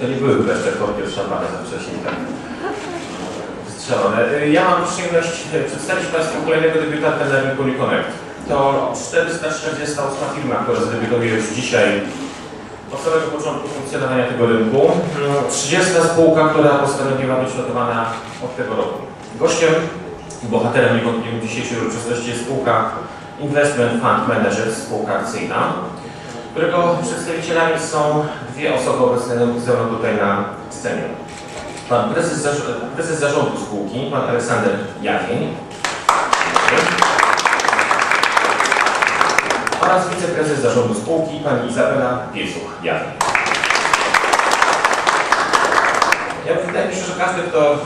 To nie były kleszcze korki od szampana wcześniej tak. Y, ja mam przyjemność y, przedstawić Państwu kolejnego debiutanta na rynku Reconnect. To 448 firma, która zdebiutuje już dzisiaj od samego początku funkcjonowania tego rynku. Mm, 30 spółka, która postanowiła być notowana od tego roku. Gościem i bohaterem niewątpliwie dzisiejszej uroczystości jest spółka Investment Fund Manager, spółka akcyjna, którego przedstawicielami są dwie osoby obecne tutaj na scenie. Pan prezes, prezes zarządu spółki, pan Aleksander Jawień oraz wiceprezes zarządu spółki, pani Izabela Piesuch-Jawień. Ja wydaje mi się, że każdy, kto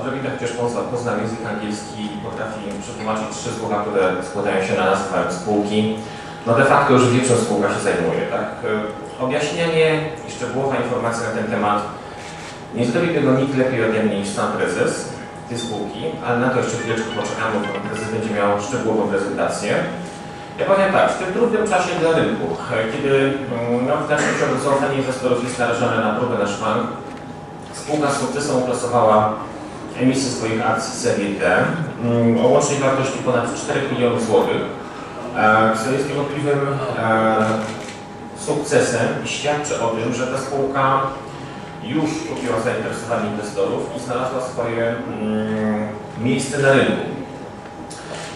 odrobinę chociaż pozna, pozna język angielski i potrafi przetłumaczyć trzy słowa, które składają się na nazwę spółki, no de facto już wie, czym spółka się zajmuje, tak? Objaśnienie i szczegółowa informacja na ten temat nie zrobi tego nikt lepiej ode mnie niż sam prezes tej spółki, ale na to jeszcze chwileczkę poczekamy, bo prezes będzie miał szczegółową prezentację. Ja powiem tak, w tym trudnym czasie dla rynku, kiedy mm, no, w ciągu zaufanie inwestorów jest narażone na próbę na szwank, spółka z sukcesem oplasowała emisję swoich akcji serii D mm, o łącznej wartości ponad 4 milionów złotych, e, co jest niewątpliwym e, sukcesem i świadczy o tym, że ta spółka już kupiła zainteresowanie inwestorów i znalazła swoje mm, miejsce na rynku.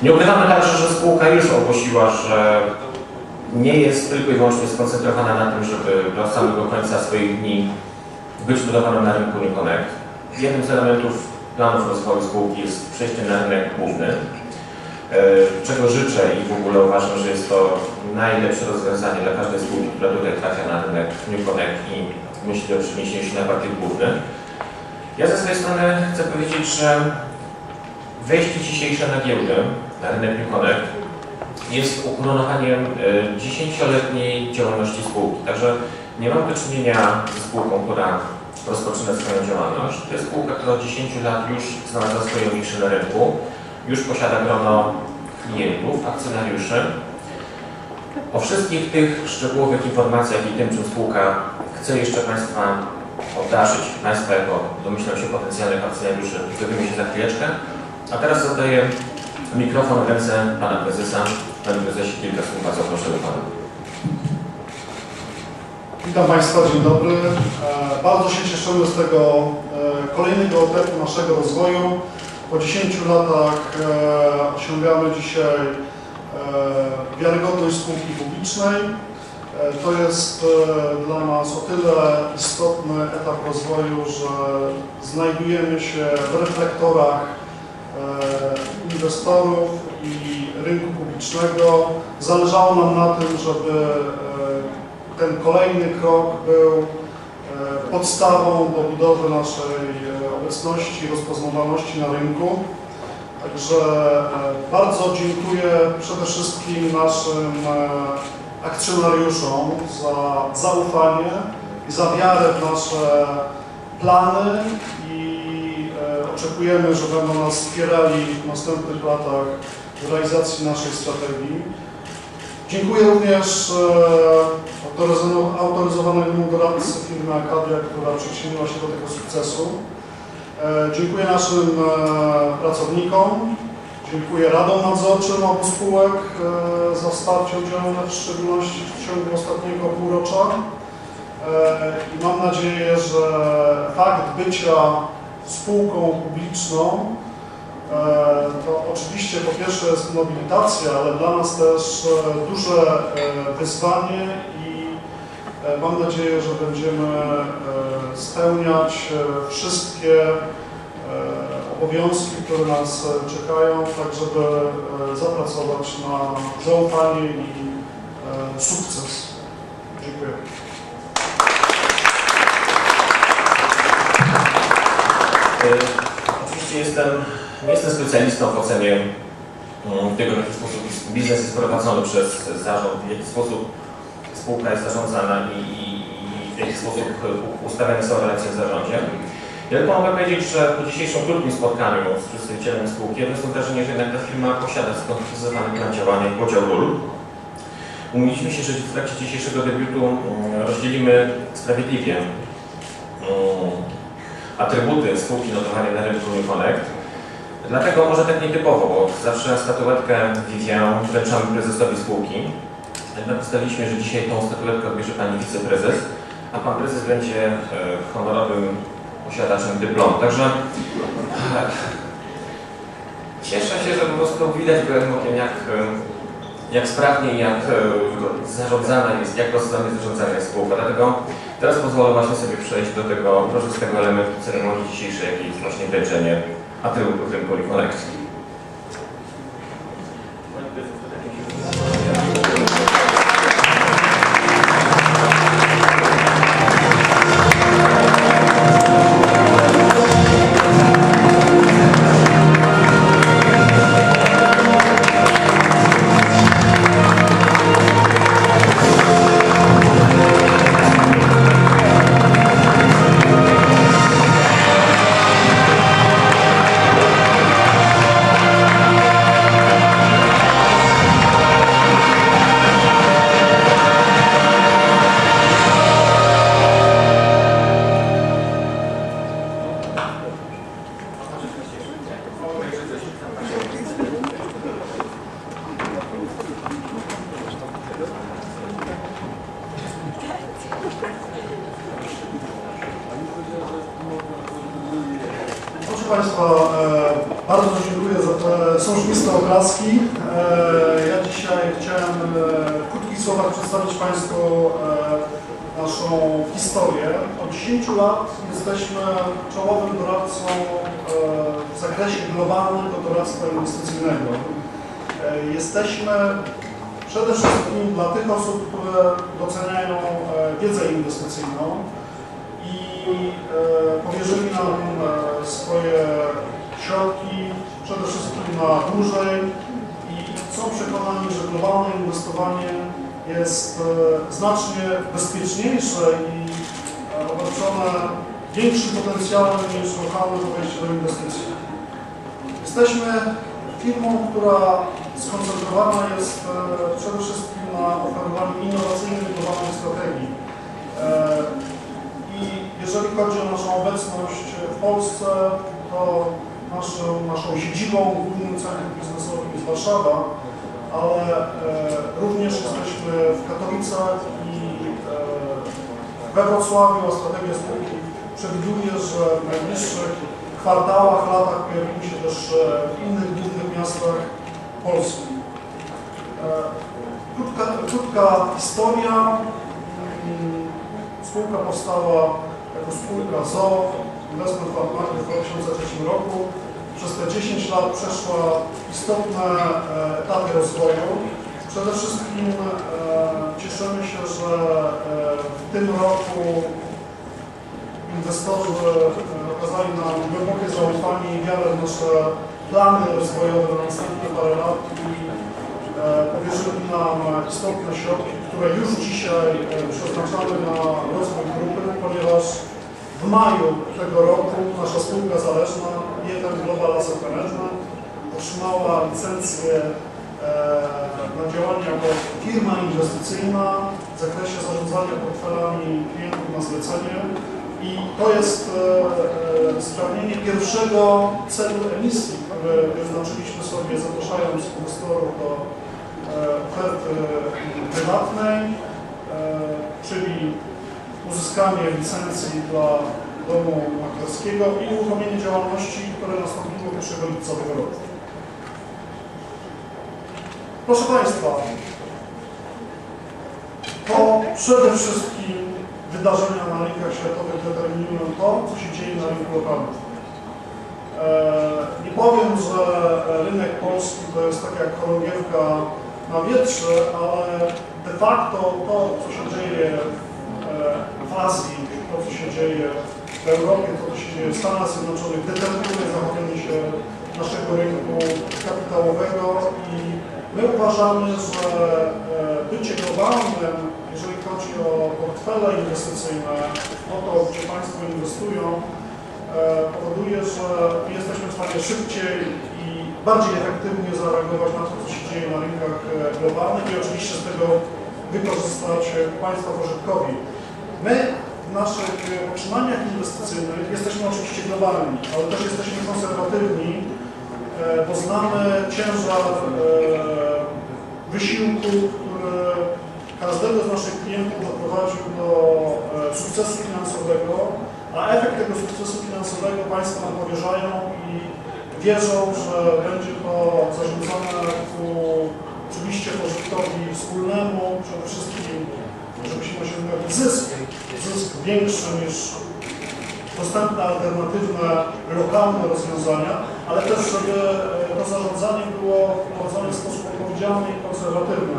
Nie ukrywamy także, że spółka już ogłosiła, że nie jest tylko i wyłącznie skoncentrowana na tym, żeby do samego końca swoich dni być budowaną na rynku NewConnect. Jednym z elementów planów rozwoju spółki jest przejście na rynek główny, czego życzę i w ogóle uważam, że jest to najlepsze rozwiązanie dla każdej spółki, która tutaj trafia na rynek NewConnect i myśli o przeniesieniu się na parkiet główny. Ja ze swojej strony chcę powiedzieć, że wejście dzisiejsze na giełdę, na rynek NewConnect jest ukoronowaniem e, dziesięcioletniej działalności spółki. Także nie mamy do czynienia ze spółką, która rozpoczyna swoją działalność. To jest spółka, która od 10 lat już znalazła swoją niszę na rynku, już posiada grono klientów, akcjonariuszy. O wszystkich tych szczegółowych informacjach i tym, czym spółka chcę jeszcze Państwa obdarzyć, Państwa jako domyślam się potencjalnych akcjonariuszy, dowiemy się za chwileczkę. A teraz oddaję mikrofon w ręce Pana Prezesa. Panie Prezesie, kilka słów bardzo proszę do Pana. Witam Państwa, dzień dobry. E, Bardzo się cieszymy z tego e, kolejnego etapu naszego rozwoju. Po 10 latach e, osiągamy dzisiaj e, wiarygodność spółki publicznej. E, To jest e, dla nas o tyle istotny etap rozwoju, że znajdujemy się w reflektorach e, inwestorów i rynku publicznego. Zależało nam na tym, żeby e, ten kolejny krok był podstawą do budowy naszej obecności rozpoznawalności na rynku. Także e, bardzo dziękuję przede wszystkim naszym e, akcjonariuszom za zaufanie i za wiarę w nasze plany i e, oczekujemy, że będą nas wspierali w następnych latach w realizacji naszej strategii. Dziękuję również autoryzowanemu doradcy firmy Akadia, która przyczyniła się do tego sukcesu. E, Dziękuję naszym e, pracownikom, dziękuję radom nadzorczym obu spółek e, za wsparcie udzielone w szczególności w ciągu ostatniego półrocza. I mam nadzieję, że fakt bycia spółką publiczną To oczywiście po pierwsze jest mobilitacja, ale dla nas też duże wyzwanie i mam nadzieję, że będziemy e, spełniać e, wszystkie e, obowiązki, które nas e, czekają, tak żeby e, zapracować na zaufanie i e, sukces. Dziękuję. E, Oczywiście jestem, nie jestem specjalistą w ocenie mm, tego, w jaki sposób biznes jest prowadzony przez zarząd, w jaki sposób spółka jest zarządzana i, i, i w jaki sposób ustawiane są relacje w zarządzie. Ja tylko mogę powiedzieć, że po dzisiejszym krótkim spotkaniu z przedstawicielem spółki odniosłem wrażenie, że jednak ta firma posiada skonkretyzowany plan działania i podział ról. Umówiliśmy się, że w trakcie dzisiejszego debiutu mm, rozdzielimy sprawiedliwie mm, atrybuty spółki notowanej na rynku New Connect. Dlatego może tak nietypowo, bo zawsze statuetkę Vivian wręczamy prezesowi spółki. Jednak ustaliliśmy, że dzisiaj tą statuetkę odbierze pani wiceprezes, a pan prezes będzie e, honorowym posiadaczem dyplomu. Także e, cieszę się, że po prostu widać gołym okiem, jak, e, jak sprawnie jak e, zarządzana jest, jak rozsądnie zarządzana jest spółka. Dlatego teraz pozwolę właśnie sobie przejść do tego uroczystego elementu ceremonii dzisiejszej, jakim jest właśnie wręczenie atrybutu rynku Connect. Państwa, e, bardzo dziękuję za te sążniste oklaski. E, ja dzisiaj chciałem e, w krótkich słowach przedstawić Państwu naszą historię. Od 10 lat jesteśmy czołowym doradcą w zakresie globalnego doradztwa inwestycyjnego. Jesteśmy przede wszystkim dla tych osób, które doceniają wiedzę inwestycyjną, i e, powierzyli nam e, swoje środki przede wszystkim na dłużej i są przekonani, że globalne inwestowanie jest e, znacznie bezpieczniejsze i obarczone większym potencjałem niż lokalne podejście do inwestycji. Jesteśmy firmą, która skoncentrowana jest przede wszystkim na oferowaniu innowacyjnych globalnych strategii. Jeżeli chodzi o naszą obecność w Polsce, to naszą, naszą siedzibą, głównym centrum biznesowym jest Warszawa, ale e, również jesteśmy w Katowicach i e, we Wrocławiu, a strategia spółki przewiduje, że w najbliższych kwartałach, latach pojawimy się też e, w innych głównych miastach Polski. E, krótka, krótka historia. Mm, Spółka powstała ZOO, Investment Fund Market w 2003 roku. Przez te 10 lat przeszła istotne e, etapy rozwoju. Przede wszystkim e, cieszymy się, że e, w tym roku inwestorzy okazali nam głębokie zaufanie i wiarę w nasze plany rozwojowe na następne parę lat i powierzyli nam istotne środki, które już dzisiaj przeznaczamy na rozwój grupy, ponieważ w maju tego roku nasza spółka zależna, jeden Global Asset Management, otrzymała licencję e, na działanie jako firma inwestycyjna w zakresie zarządzania portfelami klientów na zlecenie. I to jest e, e, spełnienie pierwszego celu emisji, który wyznaczyliśmy sobie zapraszając inwestorów do oferty prywatnej, czyli uzyskanie licencji dla domu maklerskiego i uruchomienie działalności, które nastąpiło 1 lipca tego roku. Proszę Państwa, to przede wszystkim wydarzenia na rynkach światowych determinują to, co się dzieje na rynku lokalnym. E, Nie powiem, że rynek polski to jest tak jak chorągiewka na wietrze, ale de facto to, co się dzieje w Azji, to, co się dzieje w Europie, to, co się dzieje w Stanach Zjednoczonych, determinuje zachowanie się naszego rynku kapitałowego i my uważamy, że e, bycie globalnym, jeżeli chodzi o portfele inwestycyjne, o to, gdzie Państwo inwestują, e, powoduje, że jesteśmy w stanie szybciej i bardziej efektywnie zareagować na to, co się dzieje na rynkach e, globalnych i oczywiście z tego wykorzystać Państwa pożytkowi. My w naszych e, poczynaniach inwestycyjnych jesteśmy oczywiście globalni, ale też jesteśmy konserwatywni e, bo znamy ciężar e, wysiłku, który każdego z naszych klientów doprowadził do sukcesu finansowego, a efekt tego sukcesu finansowego Państwo nam powierzają i wierzą, że będzie to zarządzane ku oczywiście pożytkowi wspólnemu, przede wszystkim żebyśmy osiągnęli zysk, zysk większy niż dostępne alternatywne, lokalne rozwiązania, ale też, żeby e, to zarządzanie było prowadzone w sposób odpowiedzialny i konserwatywny.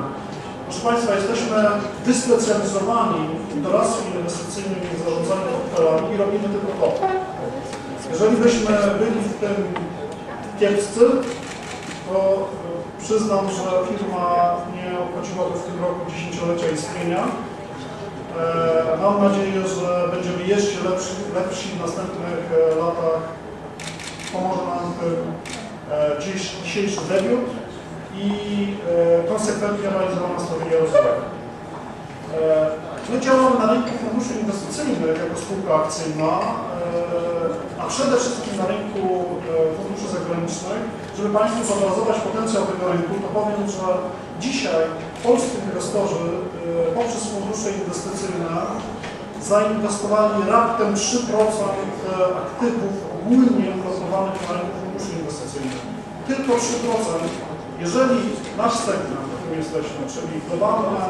Proszę Państwa, jesteśmy wyspecjalizowani w doradztwie inwestycyjnym i zarządzaniu portfelami i robimy tylko to. Jeżeli byśmy byli w tym kiepscy, to e, przyznam, że firma nie obchodziłaby w tym roku dziesięciolecia istnienia. E, Mam nadzieję, że będziemy jeszcze lepsi, lepsi w następnych e, latach. Pomoże nam e, dziś, dzisiejszy debiut i konsekwentnie realizowana strategia rozwoju. My działamy na rynku funduszy inwestycyjnych jako spółka akcyjna, a przede wszystkim na rynku funduszy zagranicznych. Żeby Państwu zobrazować potencjał tego rynku, to powiem, że dzisiaj polscy inwestorzy poprzez fundusze inwestycyjne zainwestowali raptem 3% aktywów ogólnie notowanych na rynku funduszy inwestycyjnych. Tylko 3%. Jeżeli nasz segment, w którym jesteśmy, czyli globalne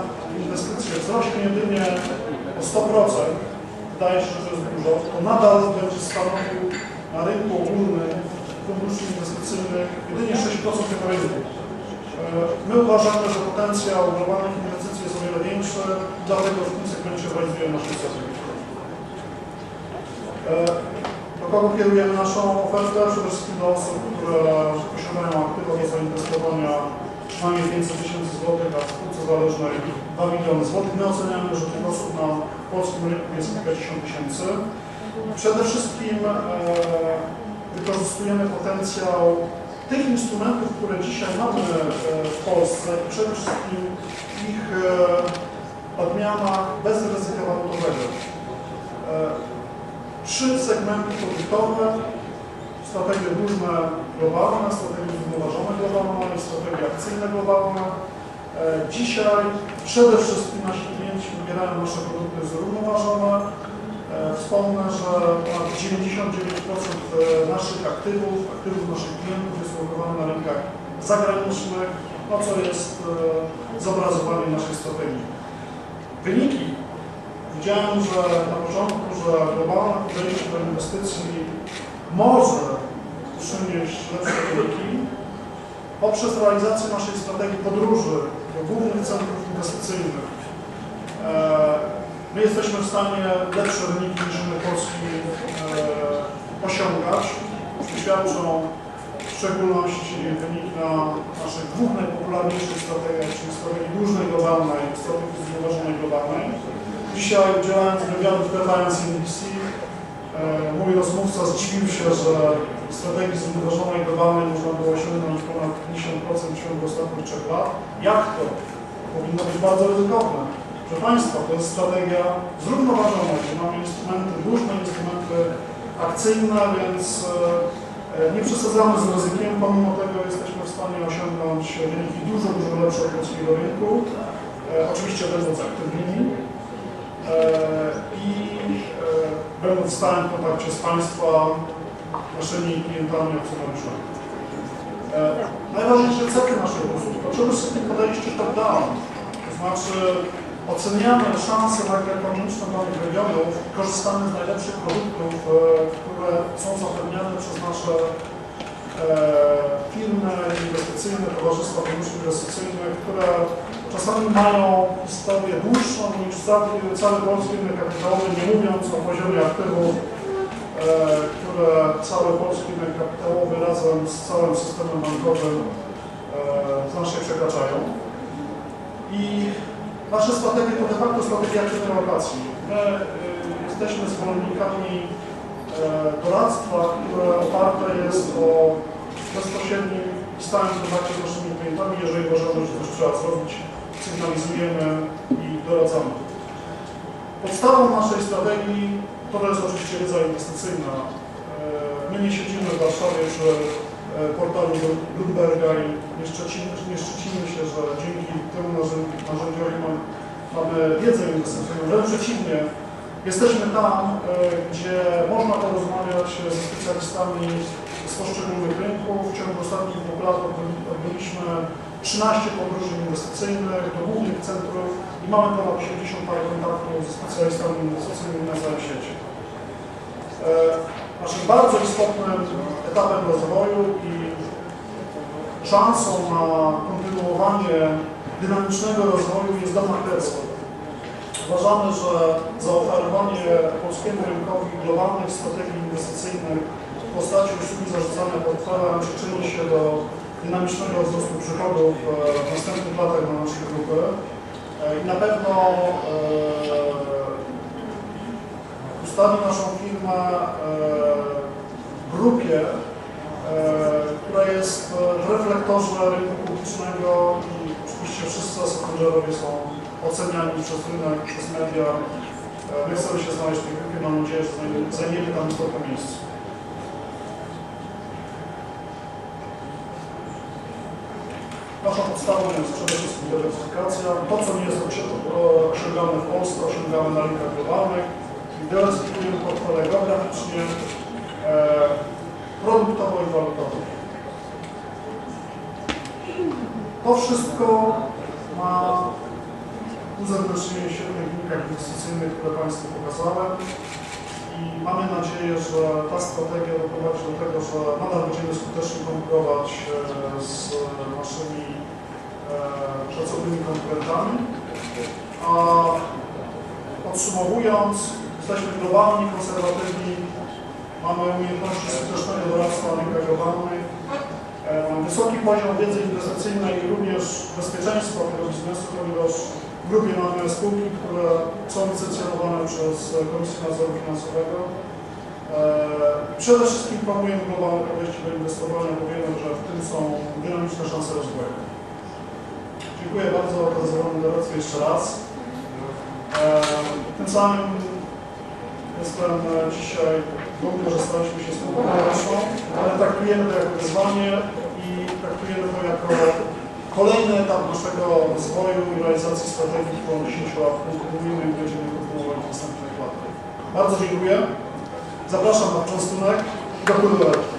inwestycje wzrośnie jedynie o 100%, wydaje się, że to jest dużo, to nadal będzie stanowił na rynku ogólnym funduszy inwestycyjnych jedynie 6% tego rynku. E, My uważamy, że potencjał globalnych inwestycji jest o wiele większy, dlatego w konsekwencji realizujemy naszą strategię. E, Do kogo kierujemy naszą ofertę? Przede wszystkim do osób, które posiadają aktywa do zainwestowania przynajmniej 500 tysięcy złotych, a w spółce zależnej 2 miliony złotych. My oceniamy, że tych osób na polskim rynku jest kilkadziesiąt tysięcy. Przede wszystkim e, wykorzystujemy potencjał tych instrumentów, które dzisiaj mamy e, w Polsce przede wszystkim ich e, odmiana bez ryzyka walutowego. E, Trzy segmenty produktowe, strategie różne globalne, strategie zrównoważone globalne i strategie akcyjne globalne. Dzisiaj przede wszystkim nasi klienci wybierają nasze produkty zrównoważone. E, Wspomnę, że ponad 99% naszych aktywów, aktywów naszych klientów jest ulokowane na rynkach zagranicznych, no co jest e, zobrazowaniem naszej strategii. Wyniki Widziałem, że na początku, że globalne podejście do inwestycji może przynieść lepsze wyniki. Poprzez realizację naszej strategii podróży do głównych centrów inwestycyjnych e, my jesteśmy w stanie lepsze wyniki niż rynek polski e, osiągać. Świadczą w szczególności wyniki na naszych dwóch najpopularniejszych strategiach, czyli strategii dłużnej globalnej i strategii zrównoważonej globalnej. Dzisiaj udzielając wywiadu w TVN CNBC, e, mój rozmówca zdziwił się, że strategii zrównoważonej globalnej można było osiągnąć ponad 50% w ciągu ostatnich trzech lat. Jak to? Powinno być bardzo ryzykowne. Proszę Państwa, to jest strategia zrównoważona, gdzie mamy instrumenty różne, instrumenty akcyjne, więc e, e, nie przesadzamy z ryzykiem, pomimo tego jesteśmy w stanie osiągnąć wyniki dużo, dużo lepsze od polskiego rynku. E, Oczywiście będąc aktywnymi i będąc w stałym kontakcie z Państwa, naszymi klientami, akcjonariuszami. Najważniejsze cechy naszych usług to przede wszystkim podejście top-down, to znaczy oceniamy szanse makroekonomiczne danych regionów, korzystamy z najlepszych produktów, e, które są zapewniane przez nasze e, firmy inwestycyjne, towarzystwa funduszy inwestycyjnych, które czasami mają historię dłuższą niż cały, polski rynek kapitałowy, nie mówiąc o poziomie aktywów, e, które cały polski rynek kapitałowy razem z całym systemem bankowym znacznie przekraczają. I nasze strategie to de facto strategia lokacji. My y, jesteśmy zwolennikami e, doradztwa, które oparte jest o bezpośrednim stałym kontakcie z naszymi klientami. Jeżeli uważamy, że coś trzeba zrobić, sygnalizujemy i doradzamy. Podstawą naszej strategii to jest oczywiście wiedza inwestycyjna. E, My nie siedzimy w Warszawie czy portalu Bloomberga i nie szczycimy, nie się, że dzięki temu narzędzi- narzędziowi mam, mamy wiedzę inwestycyjną. Wręcz przeciwnie, jesteśmy tam, e, gdzie można porozmawiać ze specjalistami z poszczególnych rynków. W ciągu ostatnich dwóch lat odbyli- odbyliśmy 13 podróży inwestycyjnych do głównych centrów i mamy ponad 80 par kontaktów ze specjalistami inwestycyjnymi na całym świecie. Naszym bardzo istotnym etapem rozwoju i szansą na kontynuowanie dynamicznego rozwoju jest dom maklerstwo. Uważamy, że zaoferowanie polskiemu rynkowi globalnych strategii inwestycyjnych w postaci usługi zarządzania portfelem przyczyni się do dynamicznego wzrostu przychodów e, w następnych latach dla naszej grupy E, i na pewno e, ustawi naszą firmę grupie, e, która jest e, w reflektorze rynku publicznego i oczywiście wszyscy asekonżerowie są oceniani przez rynek, przez media. E, My chcemy się znaleźć w tej grupie, mam nadzieję, że zajmiemy- tam istotne miejsce. Naszą podstawą jest przede wszystkim dywersyfikacja. To, co nie jest osią- osiągane w Polsce, osiągamy na rynkach globalnych. Dywersyfikujemy portfele geograficznie, e, produktowo i walutowo. To wszystko ma uzewnętrznienie się w tych wynikach inwestycyjnych, które Państwu pokazałem. I mamy nadzieję, że ta strategia doprowadzi do tego, że nadal będziemy skutecznie konkurować e, z naszymi e, szacownymi konkurentami. A podsumowując, jesteśmy globalni, konserwatywni, mamy umiejętności skutecznego doradztwa globalnych, e, mamy wysoki poziom wiedzy inwestycyjnej i również bezpieczeństwa tego biznesu, ponieważ w grupie mamy spółki, które są licencjonowane przez Komisję Nadzoru Finansowego. E, Przede wszystkim promujemy globalne podejście do inwestowania, bo wiemy, że w tym są dynamiczne szanse rozwoju. Dziękuję bardzo za doradztwo jeszcze raz. E, Tym samym jestem dzisiaj dumny, że staliśmy się społeczną, ale traktujemy to jako wyzwanie i traktujemy to jako kolejny etap naszego rozwoju i realizacji strategii, którą 10 lat kontynuujemy i będziemy kontynuować w następnych latach. Bardzo dziękuję. Zapraszam na poczęstunek. Do kultury.